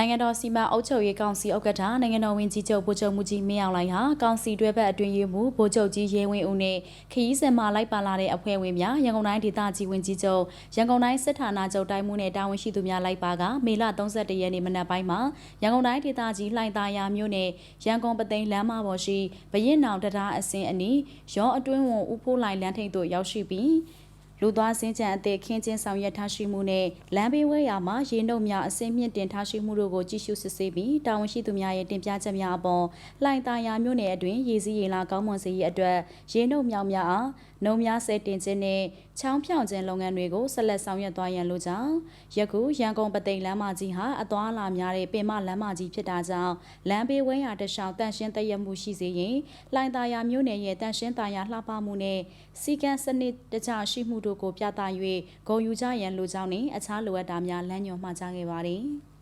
နိုင်ငံတော်စီမံအုပ်ချုပ်ရေးကောင်စီဥက္ကဋ္ဌနိုင်ငံတော်ဝန်ကြီးချုပ်ဗိုလ်ချုပ်မှုကြီးမင်းအောင်လှိုင်ဟာကောင်စီတွဲဘက်အတွင်းရေးမှူးဗိုလ်ချုပ်ကြီးရဲဝင်းဦးနဲ့ခရီးစင်မှာလိုက်ပါလာတဲ့အဖွဲ့ဝင်များရန်ကုန်တိုင်းဒေသကြီးဝန်ကြီးချုပ်ရန်ကုန်တိုင်းစစ်ဌာနချုပ်တိုင်းမှုနဲ့တာဝန်ရှိသူများလိုက်ပါကမေလ31ရက်နေ့မနက်ပိုင်းမှာရန်ကုန်တိုင်းဒေသကြီးလှိုင်သာယာမြို့နယ်ရန်ကုန်ပသိမ်လမ်းမပေါ်ရှိဘရင်နောင်တရားအစင်းအနီးရောအတွင်းဝန်ဦးဖိုးလိုင်လမ်းထိပ်သို့ရောက်ရှိပြီး လူသွားစင်းချံအသေးခင်းချင်းဆောင်ရွက်ထားရှိမှုနဲ့လမ်းဘေးဝဲယာမှာရေနှုတ်များအစင်းမြင့်တင်ထားရှိမှုတို့ကိုကြည့်ရှုစစ်ဆေးပြီးတာဝန်ရှိသူများရဲ့တင်ပြချက်များအပေါ်လှိုင်သာယာမြို့နယ်အတွင်းရေစည်းရေလာကောင်းမွန်စေရေးအတွက်ရေနှုတ်မြောက်များအားနှုံများဆဲတင်ခြင်းနဲ့ချောင်းဖြောင်ခြင်းလုပ်ငန်းတွေကိုဆက်လက်ဆောင်ရွက်သွားရန်လိုကြောင်းယခုရန်ကုန်ပသိမ်လမ်းမကြီးဟာအသွာအလာများတဲ့ပင်မလမ်းမကြီးဖြစ်တာကြောင့်လမ်းဘေးဝဲယာတခြားတန့်ရှင်းတရက်မှုရှိစေရင်လှိုင်သာယာမြို့နယ်ရဲ့တန့်ရှင်းသာယာလှပမှုနဲ့စီကံစနစ်တကျရှိမှုတို့ကိုပြသ၍ဂုဏ်ယူကြရန်လိုကြောင်းနဲ့အခြားလိုအပ်တာများလမ်းညွှန်မှာကြားခဲ့ပါတယ်။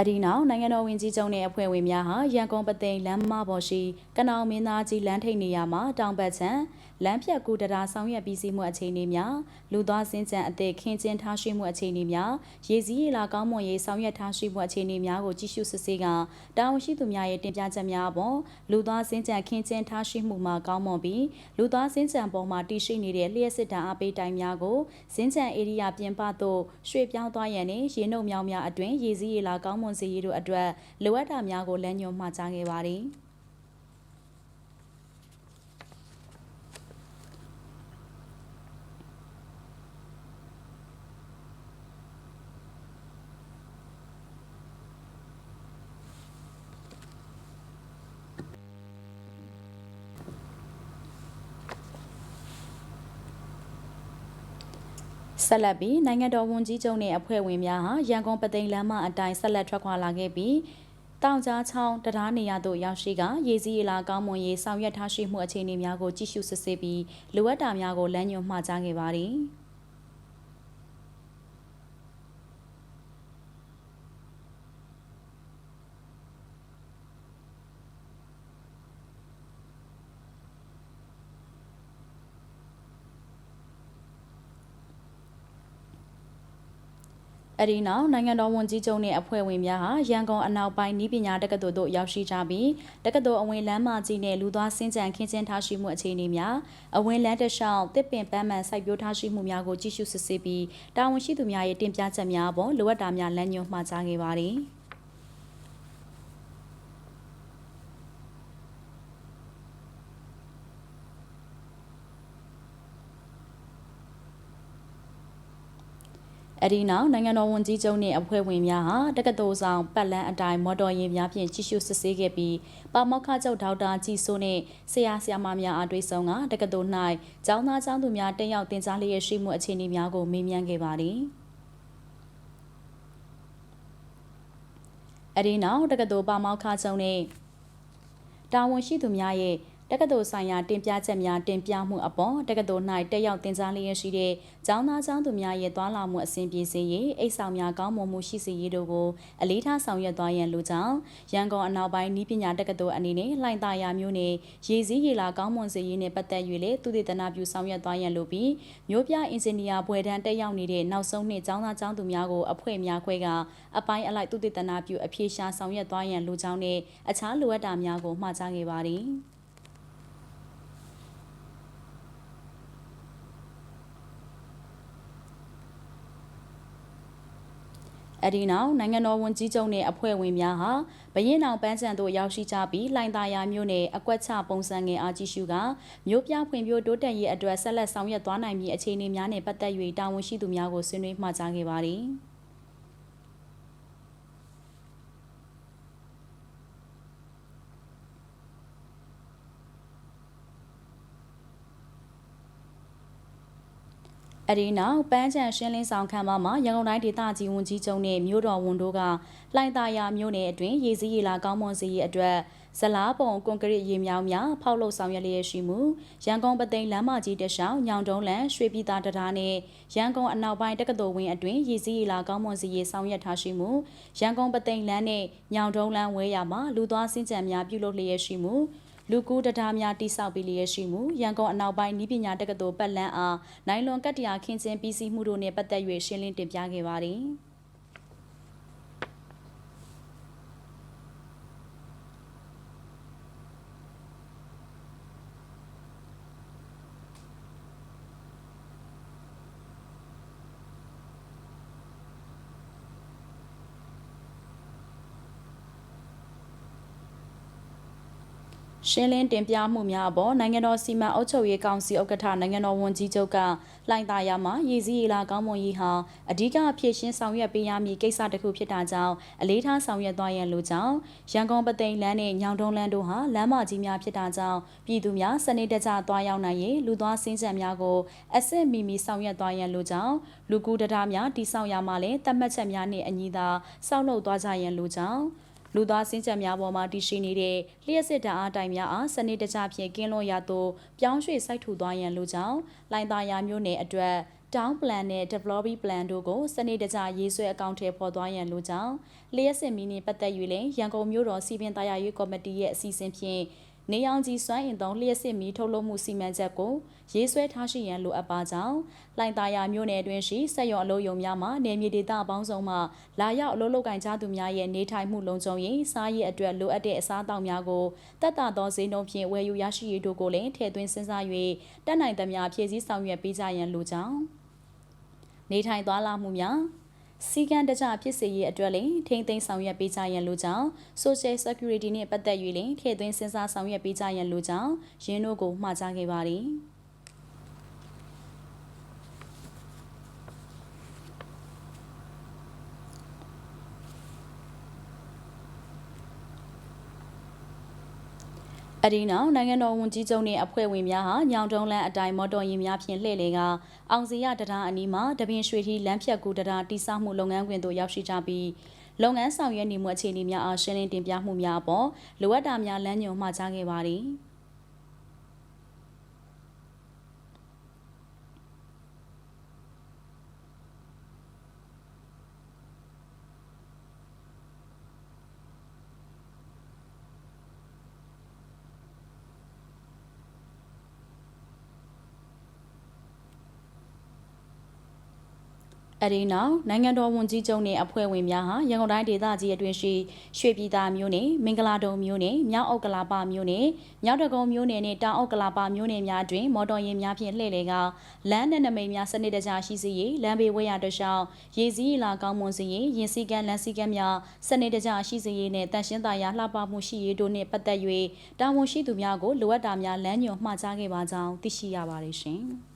အဒီနောက်နိုင်ငံတော်ဝင်ကြီးချုပ်နဲ့အဖွဲ့ဝင်များဟာရန်ကုန်ပသိမ်လမ်းမပေါ်ရှိကနောင်မင်းသားကြီးလမ်းထိပ်နေရာမှာတောင်ပတ်ချံလမ်းဖြတ်ကူတရာဆောင်ရွက်ပြီးစီးမှုအခြေအနေများလူသွားစင်းကြံအသက်ခင်းကျင်းထားရှိမှုအခြေအနေများရေစည်းရေလာကောင်းမွန်ရေးဆောင်ရွက်ထားရှိမှုအခြေအနေများကိုကြည့်ရှုစစ်ဆေးကတာဝန်ရှိသူများရဲ့တင်ပြချက်များအပေါ်လူသွားစင်းကြံခင်းကျင်းထားရှိမှုမှာကောင်းမွန်ပြီးလူသွားစင်းကြံပေါ်မှာတည်ရှိနေတဲ့လျှက်စစ်တံအပိတိုင်များကိုစင်းကြံဧရိယာပြင်ပသို့ရွှေ့ပြောင်းသွားရန်နဲ့ရေနှုတ်မြောင်များအတွင်ရေစည်းရေလာကောင်းမွန်စေရေးတို့အတွက်လိုအပ်တာများကိုလမ်းညွှန်မှာကြားခဲ့ပါသည်။ ဆက်လက်ပြီးနိုင်ငံတော်ဝန်ကြီးချုပ်နဲ့အဖွဲ့ဝင်များဟာရန်ကုန်ပသိမ်လမ်းမအတိုင်းဆက်လက်ထွက်ခွာလာခဲ့ပြီးတောင်ကြားချောင်းတရားနေရာသို့ရောက်ရှိကရေစည်းရေလာကောင်းမွန်ရေးဆောင်ရွက်ထားရှိမှုအခြေအနေများကိုကြည့်ရှုစစ်ဆေးပြီးလိုအပ်တာများကိုလမ်းညွှန်မှာကြားခဲ့ပါသည်။ အဒီနောက်နိုင်ငံတော်ဝန်ကြီးချုပ်နဲ့အဖွဲ့ဝင်များဟာရန်ကုန်အနောက်ပိုင်းဤပညာတက္ကသိုလ်သို့ရောက်ရှိကြပြီးတက္ကသိုလ်အဝင်လမ်းမကြီးနဲ့လူသွားစင်းကြံခင်းကျင်းထားရှိမှုအခြေအနေများအဝင်လမ်းတစ်လျှောက်တစ်ပင်ပန်းမှန်စိုက်ပျိုးထားရှိမှုများကိုကြည့်ရှုစစ်ဆေးပြီးတာဝန်ရှိသူများရဲ့တင်ပြချက်များပေါ်လိုအပ်တာများလမ်းညွှန်မှာကြားခဲ့ပါသည်။ အဒီနောက်နိုင်ငံတော်ဝန်ကြီးချုပ်နှင့်အဖွဲ့ဝင်များဟာတက္ကသိုလ်ဆောင်ပတ်လန်းအတိုင်းမော်တော်ယာဉ်များဖြင့်ကြီးစုစစ်ဆေးခဲ့ပြီးပါမောက္ခချုပ်ဒေါက်တာကြည်စိုးနှင့်ဆရာဆရာမများအားတွေ့ဆုံကတက္ကသိုလ်၌ကျောင်းသားကျောင်းသူများတက်ရောက်တင်ကြားလျက်ရှိမှုအခြေအနေများကိုမေးမြန်းခဲ့ပါသည်အဒီနောက်တက္ကသိုလ်ပါမောက္ခချုပ်နှင့်တာဝန်ရှိသူများရဲ့ တက္ကသိုလ်ဆိုင်ရာတင်ပြချက်များတင်ပြမှုအပေါ်တက္ကသိုလ်၌တက်ရောက်တင်ကြားလျက်ရှိတဲ့ကျောင်းသားကျောင်းသူများရဲ့သွာလာမှုအဆင်ပြေစေရေးအိတ်ဆောင်များကောင်းမွန်မှုရှိစေရေးတို့ကိုအလေးထားဆောင်ရွက်သွားရန်လိုကြောင်းရန်ကုန်အနောက်ပိုင်းနည်းပညာတက္ကသိုလ်အနေနဲ့လှိုင်သာယာမြို့နယ်ရေစည်းရေလာကောင်းမွန်စေရေးနဲ့ပတ်သက်၍လည်းသူတည်တနာပြုဆောင်ရွက်သွားရန်လိုပြီးမြို့ပြအင်ဂျင်နီယာဘွယ်တန်းတက်ရောက်နေတဲ့နောက်ဆုံးနှစ်ကျောင်းသားကျောင်းသူများကိုအဖွဲ့များခွဲကအပိုင်းအလိုက်သူတည်တနာပြုအပြေရှားဆောင်ရွက်သွားရန်လိုကြောင်းနဲ့အခြားလိုအပ်တာများကိုမှာကြားခဲ့ပါသည်။ အဒီနောက်နိုင်ငံတော်ဝန်ကြီးချုပ်နဲ့အဖွဲ့ဝင်များဟာဘရင်အောင်ပန်းချံသို့ရောက်ရှိကြပြီးလှိုင်သာယာမြို့နယ်အကွက်ချပုံစံငယ်အားကြီးရှုကမြို့ပြဖွံ့ဖြိုးတိုးတက်ရေးအတွက်ဆက်လက်ဆောင်ရွက်သွားနိုင်မည့်အခြေအနေများနဲ့ပတ်သက်၍တာဝန်ရှိသူများကိုဆွေးနွေးမှာကြားခဲ့ပါသည်။ အဒီနောက်ပန်းချံရှင်းလင်းဆောင်ခန်းမမှာရန်ကုန်တိုင်းဒေသကြီးဝန်ကြီးချုပ်နဲ့မြို့တော်ဝန်တို့ကလှိုင်သာယာမြို့နယ်အတွင်းရေစည်းရေလာကောင်းမွန်စေရေးအတွက်ဇလားပုံကွန်ကရစ်ရေမြောင်းများဖောက်လုပ်ဆောင်ရွက်လျက်ရှိမှုရန်ကုန်ပသိမ်လမ်းမကြီးတလျှောက်ညောင်တုံးလန်ရွှေပြည်သာတရာနဲ့ရန်ကုန်အနောက်ပိုင်းတက္ကသိုလ်ဝင်းအတွင်းရေစည်းရေလာကောင်းမွန်စေရေးဆောင်ရွက်ထားရှိမှုရန်ကုန်ပသိမ်လမ်းနဲ့ညောင်တုံးလန်ဝဲရမှာလူသွားစင်းကြံများပြုလုပ်လျက်ရှိမှု လူကူတံတားများတိစောက်ပြီးလျက်ရှိမှုရန်ကုန်အနောက်ပိုင်းဤပညာတက္ကသိုလ်ပတ်လန်းအားနိုင်လွန်ကတ္တရာခင်းကျင်းပြီးစီးမှုတို့နှင့်ပတ်သက်၍ရှင်းလင်းတင်ပြခဲ့ပါသည်။ ရှင်းလင်းတင်ပြမှုများအပေါ်နိုင်ငံတော်စီမံအုပ်ချုပ်ရေးကောင်စီဥက္ကဋ္ဌနိုင်ငံတော်ဝန်ကြီးချုပ်ကလှိုင်သာယာမှာရည်စည်းရေးလာကောင်းမွန်ရေးဟာအဓိကဖြည့်ရှင်းဆောင်ရွက်ပေးရမည့်ကိစ္စတစ်ခုဖြစ်တာကြောင့်အလေးထားဆောင်ရွက်သွားရန်လိုကြောင်းရန်ကုန်ပသိမ်လမ်းနဲ့ညောင်တုံးလမ်းတို့ဟာလမ်းမကြီးများဖြစ်တာကြောင့်ပြည်သူများစနစ်တကျသွားရောက်နိုင်ရေးလူသွားစင်းကြံများကိုအစစ်မီမီဆောင်ရွက်သွားရန်လိုကြောင်းလူကူတရားများတိစောက်ရမှလည်းတတ်မှတ်ချက်များနှင့်အညီသာစောက်လုပ်သွားကြရန်လိုကြောင်း လူသားစင်းချက်များပေါ်မှာတည်ရှိနေတဲ့လျှက်စစ်ဓာတ်အားတိုင်များအားစနစ်တကျဖြင့်ကင်းလွန်ရာသို့ပြောင်းရွှေ့စိုက်ထူသွားရန်လိုကြောင်းလိုင်သာယာမျိုးနယ်အတွက် town plan နဲ့ development plan တို့ကိုစနစ်တကျရေးဆွဲအကောင့်ထဲပေါ်သွားရန်လိုကြောင်းလျှက်စစ်မီနှင့်ပတ်သက်၍လည်းရန်ကုန်မြို့တော်စီပင်သားရရေးကော်မတီရဲ့အစီအစဉ်ဖြင့် နေအောင်ကြီးစွမ်းအင်သုံးလျှက်စစ်မီထုတ်လုပ်မှုစီမံချက်ကိုရေးဆွဲထားရှိရန်လိုအပ်ပါကြောင်းလိုင်သာယာမြို့နယ်တွင်ရှိစက်ရုံအလုပ်ရုံများမှနေမြေဒေသအပေါင်းစုံမှလာရောက်အလုပ်လုပ်ကင်ကြသူများရဲ့နေထိုင်မှုလုံခြုံရေးစားရေးအတွက်လိုအပ်တဲ့အစားအသောက်များကိုတက်တာသောဈေးနှုန်းဖြင့်ဝယ်ယူရရှိရေးတို့ကိုလည်းထည့်သွင်းစဉ်းစား၍တက်နိုင်သမျှဖြည့်ဆည်းဆောင်ရွက်ပေးကြရန်လိုကြောင်းနေထိုင်သွားလာမှုများ စီကံတကြဖြစ်စေရေးအတွက်လည်းထိမ့်သိမ်းဆောင်ရွက်ပေးကြရန်လိုကြောင်း Social Security နှင့်ပတ်သက်၍လည်းထည့်သွင်းစဉ်းစားဆောင်ရွက်ပေးကြရန်လိုကြောင်းရင်းတို့ကိုမှာကြားခဲ့ပါသည်။ အဒီနောက်နိုင်ငံတော်ဝန်ကြီးချုပ်နှင့်အဖွဲ့ဝင်များဟာညောင်တုံးလန်းအတိုင်းမော်တော်ယာဉ်များဖြင့်လှည့်လေကအောင်စီရတရားအနီးမှာတပင်ရွှေထီလမ်းဖြတ်ကူတရားတိစောက်မှုလုပ်ငန်းခွင်သို့ရောက်ရှိကြပြီးလုပ်ငန်းဆောင်ရွက်နေမှုအခြေအနေများအားရှင်းလင်းတင်ပြမှုများအပေါ်လိုအပ်တာများလမ်းညွှန်မှာကြားခဲ့ပါသည်။ အဒီနောက်နိုင်ငံတော်ဝန်ကြီးချုပ်နှင့်အဖွဲ့ဝင်များဟာရန်ကုန်တိုင်းဒေသကြီးအတွင်းရှိရွှေပြည်သာမြို့နယ်မင်္ဂလာတုံမြို့နယ်မြောက်အုပ်ကလာပမြို့နယ်မြောက်တကုံမြို့နယ်နှင့်တောင်အုပ်ကလာပမြို့နယ်များတွင်မော်တော်ယာဉ်များဖြင့်လှည့်လည်ကလမ်းနဲ့နမိတ်များစနစ်တကျရှိစေရေးလမ်းဘေးဝဲရတရှောင်းရေစည်းလာကောင်းမွန်စေရေးရင်စည်းကမ်းလမ်းစည်းကမ်းများစနစ်တကျရှိစေရေးနှင့်တန်ရှင်းသာယာလှပမှုရှိရေးတို့နှင့်ပတ်သက်၍တာဝန်ရှိသူများကိုလိုအပ်တာများလမ်းညွှန်မှာကြားခဲ့ပါကြောင်းသိရှိရပါတယ်ရှင်။